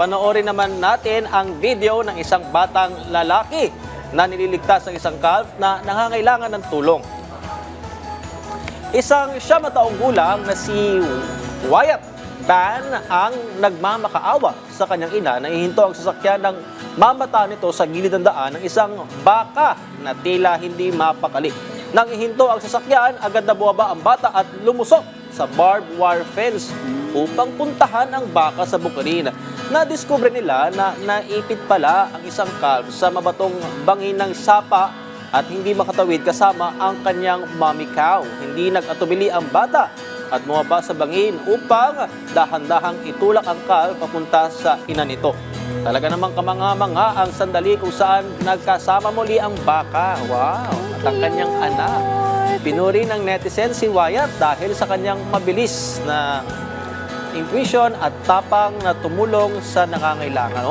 panoorin naman natin ang video ng isang batang lalaki na nililigtas ng isang calf na nangangailangan ng tulong. Isang siya mataong gulang na si Wyatt Ban ang nagmamakaawa sa kanyang ina na ihinto ang sasakyan ng mamata nito sa gilid ng daan ng isang baka na tila hindi mapakali. Nang ihinto ang sasakyan, agad na buwaba ang bata at lumusok sa barbed wire fence upang puntahan ang baka sa bukirin. Nadiskubre nila na naipit pala ang isang calf sa mabatong bangin ng sapa at hindi makatawid kasama ang kanyang mommy cow. Hindi nag-atubili ang bata at bumaba sa bangin upang dahan-dahang itulak ang calf papunta sa ina nito. Talaga namang kamanga-manga ang sandali kung saan nagkasama muli ang baka. Wow! At ang kanyang anak. Pinuri ng netizen si Wyatt dahil sa kanyang mabilis na intuition at tapang na tumulong sa nangangailangan.